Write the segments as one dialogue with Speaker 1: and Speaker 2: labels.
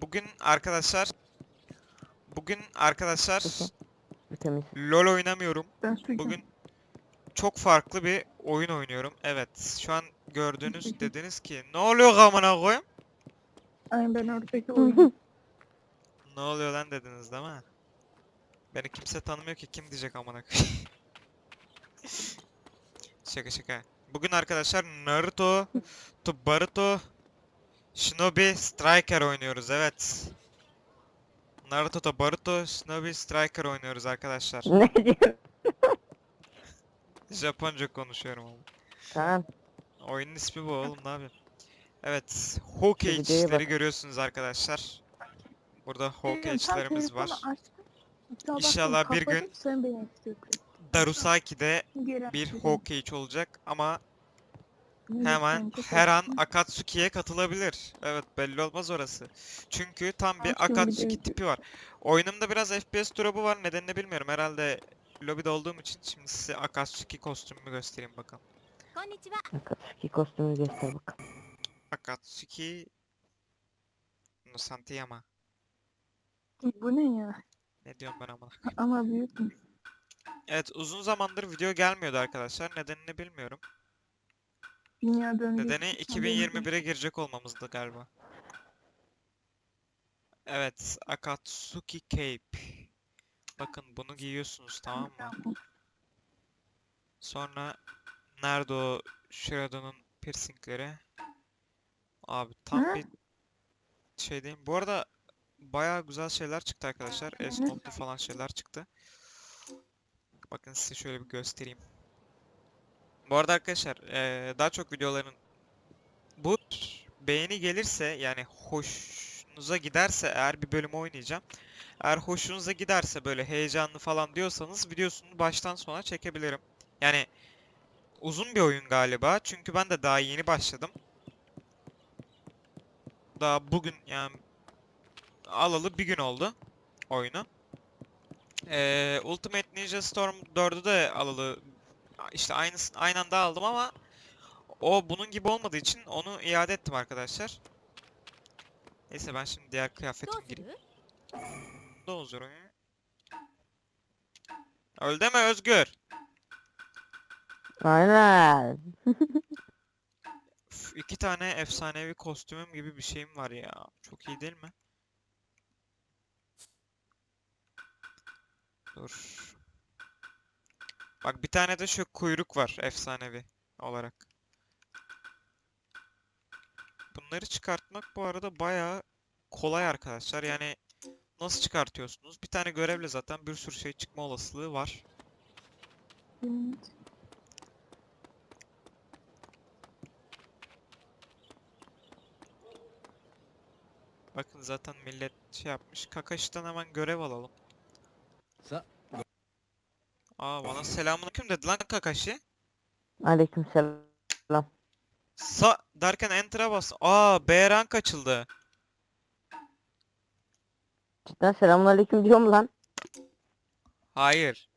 Speaker 1: Bugün arkadaşlar Bugün arkadaşlar. LoL oynamıyorum. Bugün çok farklı bir oyun oynuyorum. Evet, şu an gördüğünüz dediniz ki ne oluyor amına koyayım?
Speaker 2: Ay ben oradaki oyun.
Speaker 1: Ne oluyor lan dediniz değil mi? Beni kimse tanımıyor ki kim diyecek amına koyayım. Şaka şaka. Bugün arkadaşlar Naruto, to Boruto, Shinobi Striker oynuyoruz evet. Naruto to Boruto, Shinobi Striker oynuyoruz arkadaşlar.
Speaker 3: ne diyor?
Speaker 1: Japonca konuşuyorum ama.
Speaker 3: Tamam.
Speaker 1: Oyunun ismi bu oğlum ne yapayım? Evet, Hawkeye işleri görüyorsunuz arkadaşlar. Burada Hawkeye işlerimiz var. İnşallah bir gün. Darusaki'de bir. Hawkeye olacak ama Hemen her an Akatsuki'ye katılabilir. Evet belli olmaz orası. Çünkü tam bir Akatsuki tipi var. Oyunumda biraz FPS drop'u var. Nedenini bilmiyorum. Herhalde lobide olduğum için şimdi size Akatsuki kostümümü göstereyim bakalım.
Speaker 3: Akatsuki kostümü göster bakalım.
Speaker 1: Akatsuki no Santiyama.
Speaker 2: Bu ne ya?
Speaker 1: Ne diyorum ben ama?
Speaker 2: ama büyük.
Speaker 1: Evet uzun zamandır video gelmiyordu arkadaşlar. Nedenini bilmiyorum.
Speaker 2: Dünya.
Speaker 1: Nedeni
Speaker 2: haberin
Speaker 1: 2021'e girecek olmamızdı galiba. Evet, Akatsuki Cape. Bakın bunu giyiyorsunuz tamam mı? Sonra nerede o Shirado'nun piercingleri? Abi tam
Speaker 2: Hı?
Speaker 1: bir şey diyeyim. Bu arada bayağı güzel şeyler çıktı arkadaşlar.
Speaker 2: Hı.
Speaker 1: Esnoplu falan şeyler çıktı. Bakın size şöyle bir göstereyim. Bu arada arkadaşlar eee, daha çok videoların bu beğeni gelirse yani hoşunuza giderse eğer bir bölüm oynayacağım. Eğer hoşunuza giderse böyle heyecanlı falan diyorsanız videosunu baştan sona çekebilirim. Yani uzun bir oyun galiba çünkü ben de daha yeni başladım. Daha bugün yani alalı bir gün oldu oyunu. Eee, Ultimate Ninja Storm 4'ü de alalı işte aynısını aynı anda aldım ama o bunun gibi olmadığı için onu iade ettim arkadaşlar. Neyse ben şimdi diğer
Speaker 4: kıyafetimi
Speaker 1: gireyim. Dozer oyunu. Öl deme Özgür.
Speaker 3: Aynen.
Speaker 1: Üf, iki tane efsanevi kostümüm gibi bir şeyim var ya. Çok iyi değil mi? Dur. Bak bir tane de şu kuyruk var efsanevi olarak. Bunları çıkartmak bu arada bayağı kolay arkadaşlar. Yani nasıl çıkartıyorsunuz? Bir tane görevle zaten bir sürü şey çıkma olasılığı var.
Speaker 2: Evet.
Speaker 1: Bakın zaten millet şey yapmış. Kakashi'den hemen görev alalım.
Speaker 5: Sa-
Speaker 1: Aa bana selamünaleyküm dedi lan Kakashi.
Speaker 3: Aleykümselam.
Speaker 1: Sa derken enter'a bas. Aa B rank açıldı.
Speaker 3: Cidden selamünaleyküm diyorum lan.
Speaker 1: Hayır.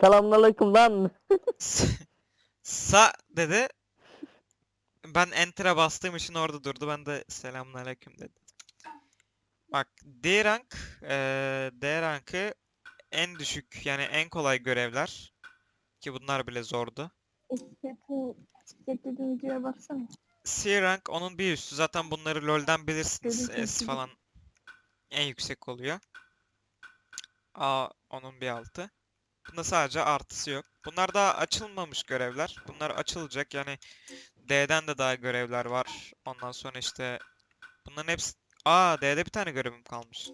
Speaker 3: Selamünaleyküm lan.
Speaker 1: Sa dedi. Ben enter'a bastığım için orada durdu. Ben de selamünaleyküm dedim. Bak D rank eee, D rankı en düşük yani en kolay görevler. Ki bunlar bile zordu.
Speaker 2: Etiketlediğin videoya baksana.
Speaker 1: C rank onun bir üstü. Zaten bunları LoL'den bilirsiniz. S falan en yüksek oluyor. A onun bir altı. Bunda sadece artısı yok. Bunlar daha açılmamış görevler. Bunlar açılacak. Yani D'den de daha görevler var. Ondan sonra işte bunların hepsi Aa D'de bir tane görevim kalmış.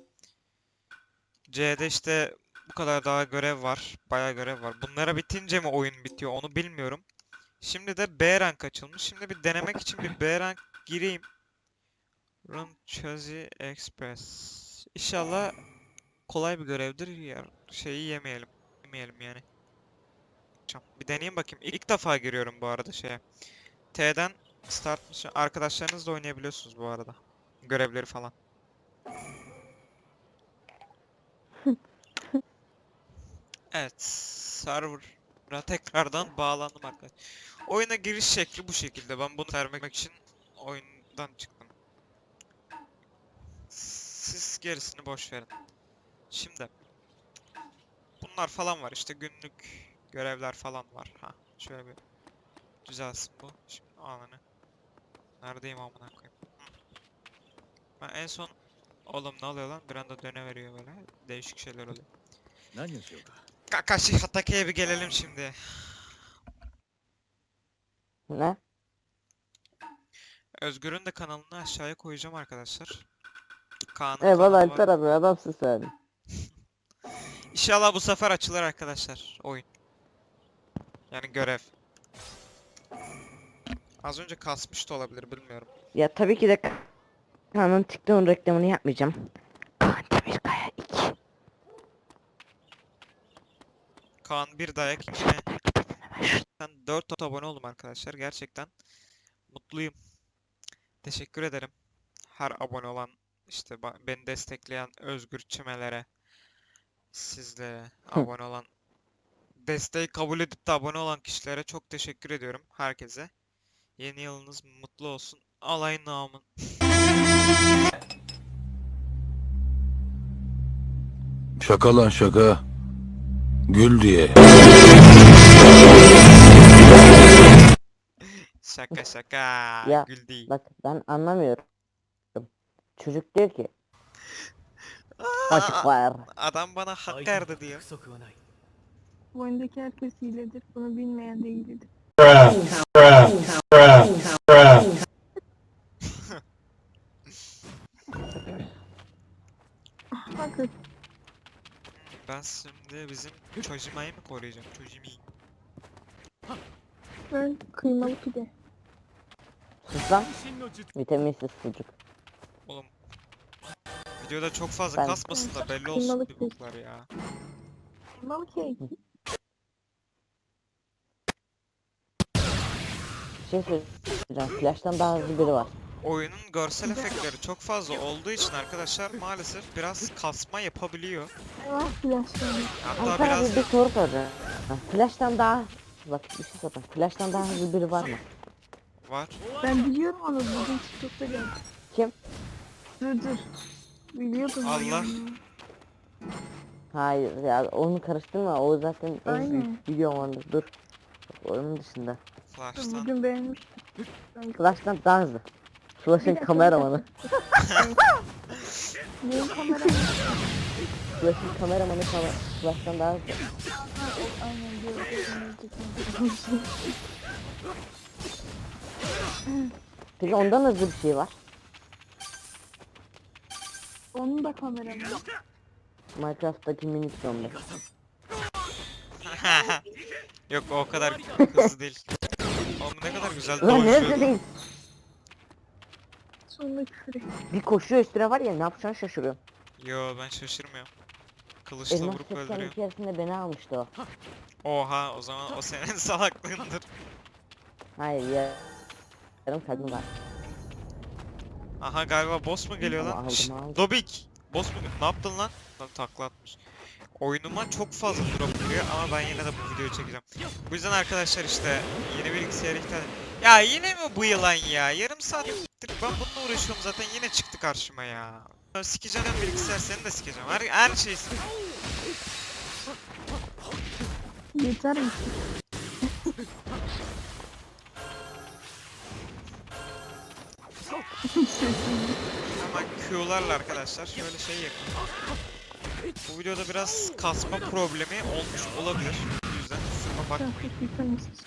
Speaker 1: C'de işte bu kadar daha görev var. Bayağı görev var. Bunlara bitince mi oyun bitiyor onu bilmiyorum. Şimdi de B rank açılmış. Şimdi bir denemek için bir B rank gireyim. Run Chazi Express. İnşallah kolay bir görevdir. Ya, şeyi yemeyelim. Yemeyelim yani. Bir deneyeyim bakayım. İlk defa giriyorum bu arada şeye. T'den start. Arkadaşlarınızla oynayabiliyorsunuz bu arada. Görevleri falan. Evet, server'a tekrardan bağlandım arkadaşlar. Oyuna giriş şekli bu şekilde. Ben bunu vermek için oyundan çıktım. Siz gerisini boş verin. Şimdi bunlar falan var. İşte günlük görevler falan var. Ha, şöyle bir düzelsin bu. Şimdi ananı. Neredeyim amına koyayım? Ben en son oğlum ne oluyor lan? Bir anda döne veriyor böyle. Değişik şeyler oluyor.
Speaker 4: Ne yapıyor?
Speaker 1: Kakashi Hatake'ye bir gelelim şimdi.
Speaker 3: Ne?
Speaker 1: Özgür'ün de kanalını aşağıya koyacağım arkadaşlar. Kaan'ın
Speaker 3: Eyvallah
Speaker 1: kanalı var.
Speaker 3: Alper abi adamsın sen.
Speaker 1: İnşallah bu sefer açılır arkadaşlar oyun. Yani görev. Az önce kasmış da olabilir bilmiyorum.
Speaker 3: Ya tabii ki de Kaan'ın TikTok'un reklamını yapmayacağım. Kaan
Speaker 1: bir dayak içine. Ben 4 abone oldum arkadaşlar. Gerçekten mutluyum. Teşekkür ederim. Her abone olan işte beni destekleyen Özgür Çimelere sizlere abone olan desteği kabul edip de abone olan kişilere çok teşekkür ediyorum herkese. Yeni yılınız mutlu olsun. Alay namın.
Speaker 5: Şaka lan şaka. Gül diye.
Speaker 1: Şaka şaka.
Speaker 3: Ya,
Speaker 1: Gül değil.
Speaker 3: Bak ben anlamıyorum. Çocuk diyor ki.
Speaker 1: Açık
Speaker 3: var.
Speaker 1: Adam bana hak verdi diyor.
Speaker 2: Bu oyundaki herkes hiledir. Bunu bilmeyen değildir.
Speaker 1: Biraz şimdi bizim Çojimayı mı koruyacağım? Çojimi.
Speaker 2: Ben kıymalı pide.
Speaker 3: Sus lan. Vitaminsiz çocuk.
Speaker 1: Oğlum. Videoda çok fazla
Speaker 3: Ben-
Speaker 1: kasmasın da belli olsun Kıymalı
Speaker 2: bir
Speaker 1: boklar ya.
Speaker 2: Kıymalı kek.
Speaker 3: Bir şey söyleyeceğim. Flash'tan daha hızlı biri var.
Speaker 1: Oyunun görsel efektleri çok fazla olduğu için arkadaşlar maalesef biraz kasma yapabiliyor.
Speaker 2: Flashlandı.
Speaker 1: Hatta biraz
Speaker 3: bir soru soracağım. Ha, Flash'tan daha Bak bir şey soracağım. Flash'tan daha hızlı biri var mı?
Speaker 1: var.
Speaker 2: Ben biliyorum onu bugün TikTok'ta geldi.
Speaker 3: Kim?
Speaker 2: Dur dur. Biliyordum ben
Speaker 1: Allah.
Speaker 2: onu.
Speaker 3: Hayır ya onu karıştırma. O zaten en
Speaker 2: Aynen.
Speaker 3: büyük biliyorum onu. Dur. Onun dışında.
Speaker 1: Flash'tan.
Speaker 2: Bugün beğenmiştim.
Speaker 3: Flash'tan daha hızlı. Flash'ın kameramanı.
Speaker 2: Neyin kamera?
Speaker 3: Flash'ın kameramanı kama- Flash'tan daha hızlı.
Speaker 2: Aynen diyorum.
Speaker 3: Peki ondan hızlı bir şey var.
Speaker 2: Onun da kameramı.
Speaker 3: Minecraft'taki minik zombi.
Speaker 1: Yok o kadar hızlı değil. Oğlum ne kadar güzel
Speaker 3: nerede değil?
Speaker 2: Sonunda küfür et.
Speaker 3: Bir koşuyor üstüne var ya ne yapacağını şaşırıyorum.
Speaker 1: Yo ben şaşırmıyorum. Kılıçla
Speaker 3: Elmas
Speaker 1: vurup
Speaker 3: Çatkan
Speaker 1: öldürüyor.
Speaker 3: içerisinde beni almıştı o.
Speaker 1: Oha o zaman o senin salaklığındır.
Speaker 3: Hayır ya. Yarım kalbim var.
Speaker 1: Aha galiba boss mu geliyor lan?
Speaker 3: aldım,
Speaker 1: Şşt,
Speaker 3: aldım.
Speaker 1: Dobik! Boss mu? Ne yaptın lan? Lan takla atmış. Oyunuma çok fazla drop giriyor ama ben yine de bu videoyu çekeceğim. Bu yüzden arkadaşlar işte yeni bilgisayar ihtiyacı... Ya yine mi bu yılan ya? Yarım saattir ben bununla uğraşıyorum zaten yine çıktı karşıma ya. Sikeceğim bilgisayar seni de sikeceğim. Her, her şeyi sik-
Speaker 2: Yeter mi?
Speaker 1: Hemen Q'larla arkadaşlar şöyle şey yapayım. Bu videoda biraz kasma problemi olmuş olabilir. Bu yüzden kusuruma bakmayın.
Speaker 2: Vitaminsiz.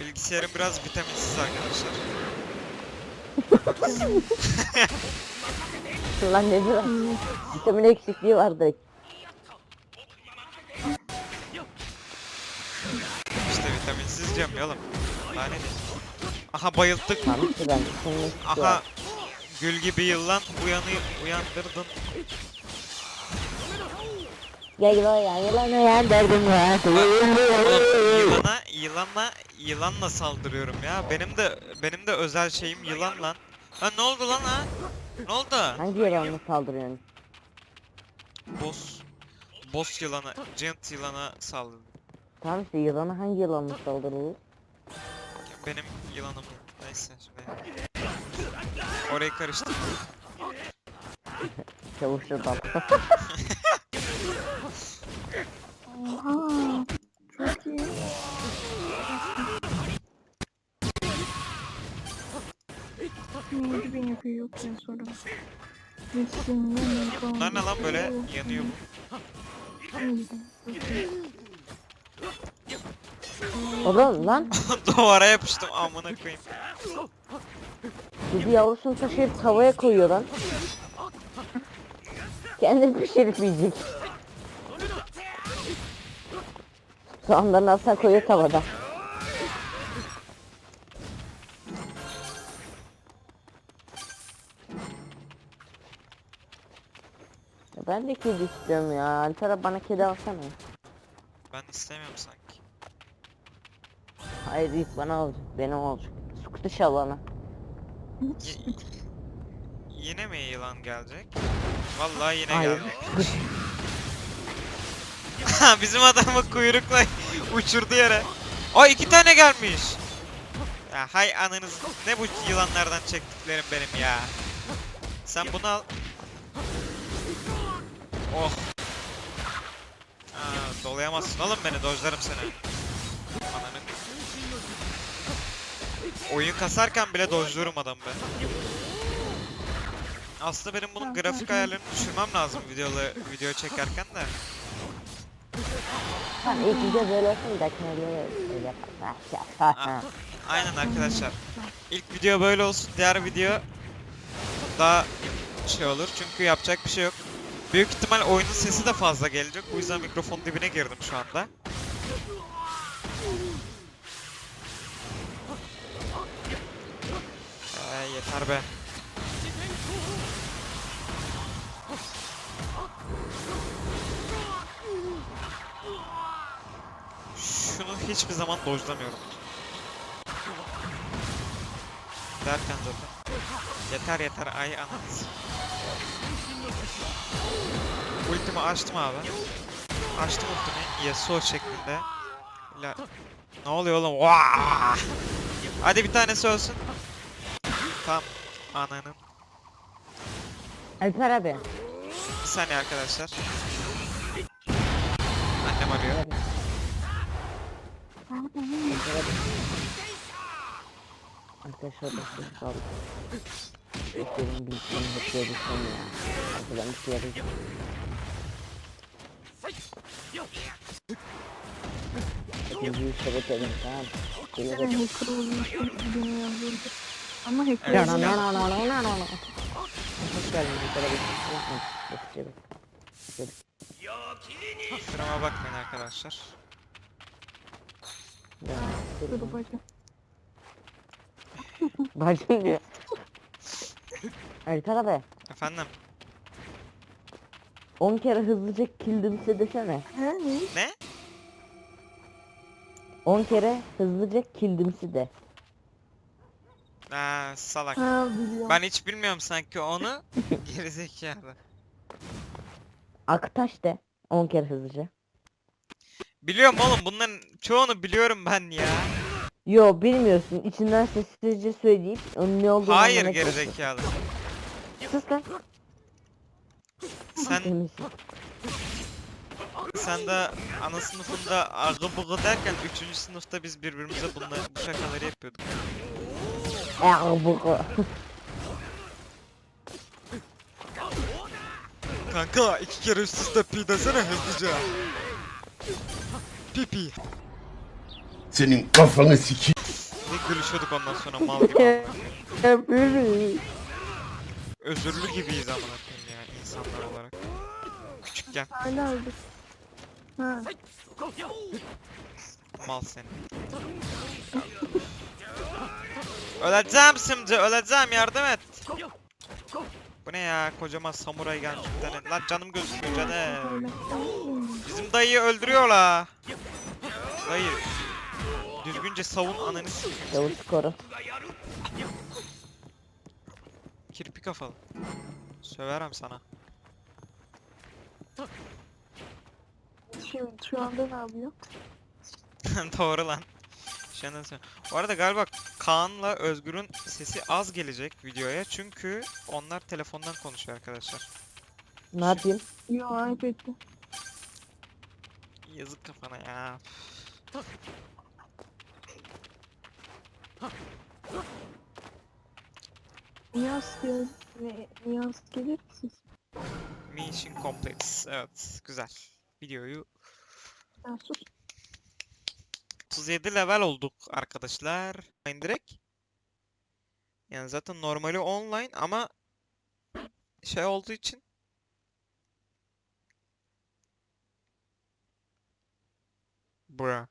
Speaker 1: Bilgisayarım biraz vitaminsiz arkadaşlar.
Speaker 3: Lan ne diyor? Vitamin eksikliği var direkt.
Speaker 1: İşte vitaminsiz diyorum ya oğlum. Daha ne diyeyim? Aha bayılttık.
Speaker 3: Tamam ben
Speaker 1: Aha gül gibi yılan uyanı uyandırdın.
Speaker 3: Gel lan ya yılan ya derdim var.
Speaker 1: Yılana yılanla yılanla saldırıyorum ya. Benim de benim de özel şeyim yılan lan. Ha ne oldu lan ha? Ne oldu?
Speaker 3: Hangi yılanla saldırıyorsun?
Speaker 1: Boss boss yılana, giant yılana saldırdı.
Speaker 3: Tamam işte yılana hangi yılanla saldırılır?
Speaker 1: Benim yılanım. Neyse şimdi. Orayı karıştırma.
Speaker 3: Çavuşlu dal.
Speaker 2: Oha. Çok iyi. Neydi beni yapıyor yok ya falan.
Speaker 1: Bunlar ne lan böyle yanıyor bu.
Speaker 3: Oğlum lan
Speaker 1: Duvara yapıştım amına koyayım.
Speaker 3: kedi yavrusunu taşıyıp tavaya koyuyor lan. Kendi pişirip yiyecek. Soğanlarını alsan koyuyor tavada. Ya Ben de kedi istiyorum ya. Alpera bana kedi alsana.
Speaker 1: Ben istemiyorum sanki.
Speaker 3: Hayır ilk bana olacak. Benim olacak. Sıkıntı bana.
Speaker 1: Y- yine mi yılan gelecek? Vallahi yine
Speaker 3: Hayır.
Speaker 1: gelecek. Bizim adamı kuyrukla uçurdu yere. Ay iki tane gelmiş. Ya hay ananız ne bu yılanlardan çektiklerim benim ya. Sen bunu al. Oh. Aa, dolayamazsın oğlum beni dojlarım seni. Ananı. Oyun kasarken bile dojluyorum adamı ben. Aslında benim bunun grafik ayarlarını düşürmem lazım videola video çekerken de.
Speaker 3: Sen ilk video böyle olsun da böyle öyle.
Speaker 1: Aynen arkadaşlar. İlk video böyle olsun, diğer video daha şey olur çünkü yapacak bir şey yok. Büyük ihtimal oyunun sesi de fazla gelecek. Bu yüzden mikrofon dibine girdim şu anda. Ee, yeter be. Hiçbir zaman dojlamıyorum. Derken zaten. Yeter yeter ay ananız. Ultimi açtım abi. Açtım ultimi Yasuo şeklinde. La... Ne oluyor oğlum? Vaa! Hadi bir tanesi ölsün. Tamam. Ananın.
Speaker 3: Alper abi.
Speaker 1: Bir saniye arkadaşlar. Annem arıyor.
Speaker 3: Arkadaşlar da ses kaldı. Benim bilgisayarım hep böyle son ya. Arkadan bir şey arayacağım. İkinciyi sabote edin tamam. Geliyor
Speaker 2: Ben hacker olmuşum. Beni yazıyordu. Ama hacker
Speaker 1: Evet,
Speaker 3: No no
Speaker 2: olmuşum.
Speaker 3: no no no no no no. Hoş geldin Alper abi. Yapma. Bakacağım.
Speaker 1: Kusuruma bakmayın arkadaşlar.
Speaker 2: Dur bacım.
Speaker 3: Bacım diyor. Alper abi.
Speaker 1: Efendim?
Speaker 3: 10 kere hızlıca killimse desene.
Speaker 2: He ne?
Speaker 1: Ne?
Speaker 3: 10 kere hızlıca killimsi de.
Speaker 1: Aa, salak.
Speaker 2: Ha biliyorum.
Speaker 1: Ben hiç bilmiyorum sanki onu. Gerizekalı.
Speaker 3: Aktaş de. 10 kere hızlıca.
Speaker 1: Biliyorum oğlum bunların çoğunu biliyorum ben ya.
Speaker 3: Yo bilmiyorsun. İçinden sessizce söyleyip onun ne olduğunu
Speaker 1: Hayır
Speaker 3: anlamaya çalışıyorsun.
Speaker 1: gerizekalı.
Speaker 3: Sus lan.
Speaker 1: Sen sen de ana sınıfında agı bıgı derken 3. sınıfta biz birbirimize bunları bu şakaları yapıyorduk.
Speaker 3: Aa, bu
Speaker 1: Kanka iki kere üst üste pi desene hızlıca. Pi pi.
Speaker 5: Senin kafanı siki.
Speaker 1: Ne gülüşüyorduk ondan sonra mal gibi. Özürlü gibiyiz amına koyayım ya insanlar olarak. Küçükken
Speaker 2: Hala öldü. Ha.
Speaker 1: mal seni. Öleceğim şimdi öleceğim yardım et. Bu ne ya kocaman samuray gelmiş bir tane. Lan canım gözükmüyor canım. Bizim dayıyı öldürüyorlar. Dayı. Düzgünce savun ananı sikeyim.
Speaker 3: Yavuz koru.
Speaker 1: Kirpi kafalı. Söverim sana.
Speaker 2: Şimdi şu anda ne yapıyor?
Speaker 1: Doğru lan. Şu anda sen- Bu arada galiba Kaan'la Özgür'ün sesi az gelecek videoya çünkü onlar telefondan konuşuyor arkadaşlar.
Speaker 3: Ne yapayım?
Speaker 2: Yo iPad'de.
Speaker 1: Yazık kafana ya.
Speaker 2: Yaz gel. Ne, yaz gelir siz.
Speaker 1: Mission complete. Evet, güzel. Videoyu
Speaker 2: Ya sus.
Speaker 1: 37 level olduk arkadaşlar. Online direkt. Yani zaten normali online ama şey olduğu için Bra.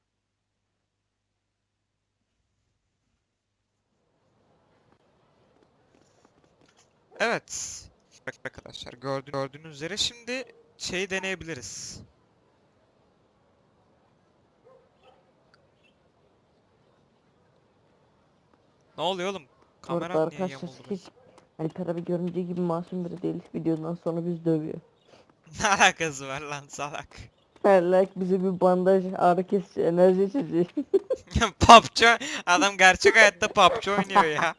Speaker 1: Evet. Bak arkadaşlar gördüğünüz, gördüğünüz üzere şimdi şey deneyebiliriz. Ne oluyor oğlum? Kameram niye
Speaker 3: arkadaşlar
Speaker 1: yamuldu?
Speaker 3: hiç Alper abi göründüğü gibi masum biri değil. Videodan sonra bizi dövüyor.
Speaker 1: Ne alakası var lan salak?
Speaker 3: Her like bize bir bandaj, ağrı kesici, enerji içeceği.
Speaker 1: PUBG adam gerçek hayatta PUBG oynuyor ya.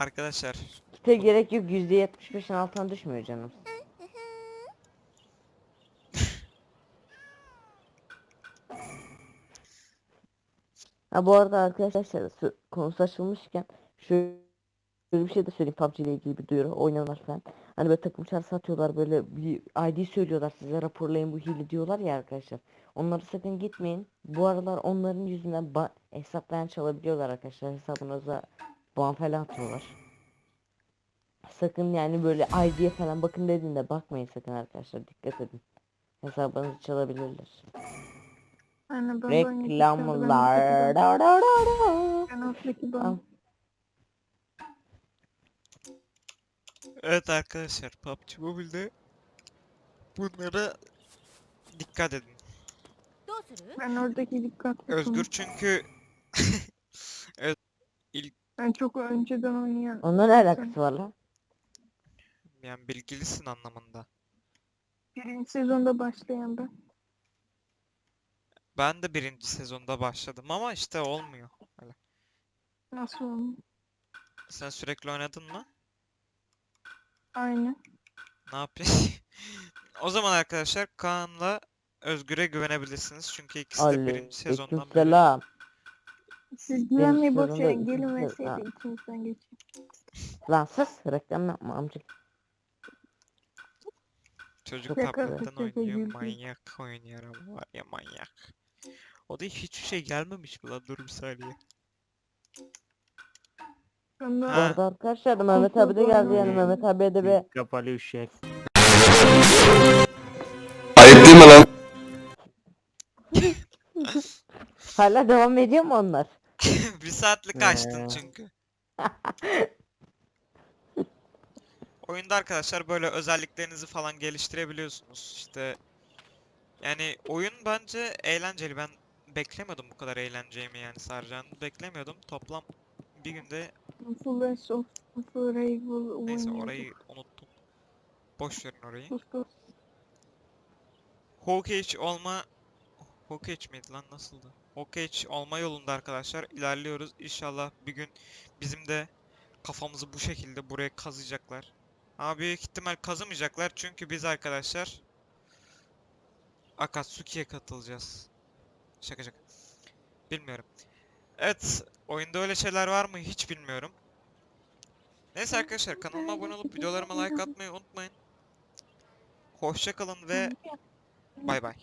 Speaker 1: Arkadaşlar
Speaker 3: Kite gerek yok %75'in altına düşmüyor canım. Ha bu arada arkadaşlar sö- konusu açılmışken şöyle bir şey de söyleyeyim PUBG ile ilgili bir duyuru oynanır falan. Hani böyle takım çağrısı atıyorlar böyle bir ID söylüyorlar size raporlayın bu hile diyorlar ya arkadaşlar. Onlara sakın gitmeyin. Bu aralar onların yüzünden ba- hesaplarını çalabiliyorlar arkadaşlar. Hesabınıza ban falan atıyorlar. Sakın yani böyle ID'ye falan bakın dediğinde bakmayın sakın arkadaşlar dikkat edin. Hesabınızı çalabilirler.
Speaker 2: Böyle
Speaker 3: Reklamlar. Da, da, da, da.
Speaker 2: Ben alttaki
Speaker 3: Al.
Speaker 2: bana.
Speaker 1: Evet arkadaşlar PUBG Mobile'de bunlara dikkat edin.
Speaker 2: Ben oradaki dikkatli
Speaker 1: Özgür çünkü
Speaker 2: Ben çok önceden oynayan.
Speaker 3: Onunla ne alakası var lan?
Speaker 1: yani bilgilisin anlamında.
Speaker 2: Birinci sezonda başlayan ben.
Speaker 1: Ben de birinci sezonda başladım ama işte olmuyor.
Speaker 2: Nasıl olmuş?
Speaker 1: Sen sürekli oynadın mı?
Speaker 2: Aynen.
Speaker 1: Ne yapıyorsun? O zaman arkadaşlar Kaan'la Özgür'e güvenebilirsiniz çünkü ikisi de birinci sezondan beri.
Speaker 3: Aleykümselam.
Speaker 2: Siz güvenmeyi boş
Speaker 3: ikinci sezon-
Speaker 2: verseydi
Speaker 3: Ha.
Speaker 2: içimizden geçin.
Speaker 3: Lan sus reklam yapma amca.
Speaker 1: Çocuk
Speaker 2: Şaka
Speaker 1: tabletten oynuyor,
Speaker 2: güldüm.
Speaker 1: manyak oynuyor ama var ya manyak. O da hiçbir şey gelmemiş mi lan? Dur bir saniye.
Speaker 3: Bu
Speaker 1: Ha.
Speaker 3: arada arkadaşlar Mehmet abi de geldi yani Mehmet abiye de bir
Speaker 4: Kapalı uşak.
Speaker 5: Ayıp değil mi lan?
Speaker 3: hala devam ediyor mu onlar?
Speaker 1: Bir saatlik açtın
Speaker 4: Ee.
Speaker 1: çünkü. Oyunda arkadaşlar böyle özelliklerinizi falan geliştirebiliyorsunuz. İşte yani oyun bence eğlenceli. Ben beklemiyordum bu kadar eğleneceğimi yani saracağını beklemiyordum. Toplam bir günde
Speaker 2: Full Rest of Rival
Speaker 1: neyse orayı unuttum. Boş verin orayı. Hawkeye olma Hawkeye miydi lan nasıldı? Hawkeye olma yolunda arkadaşlar ilerliyoruz. İnşallah bir gün bizim de kafamızı bu şekilde buraya kazıyacaklar. Ama büyük ihtimal kazımayacaklar çünkü biz arkadaşlar Akatsuki'ye katılacağız. Şaka şaka. Bilmiyorum. Evet, oyunda öyle şeyler var mı hiç bilmiyorum. Neyse arkadaşlar kanalıma abone olup videolarıma like atmayı unutmayın. Hoşça kalın ve bay bay.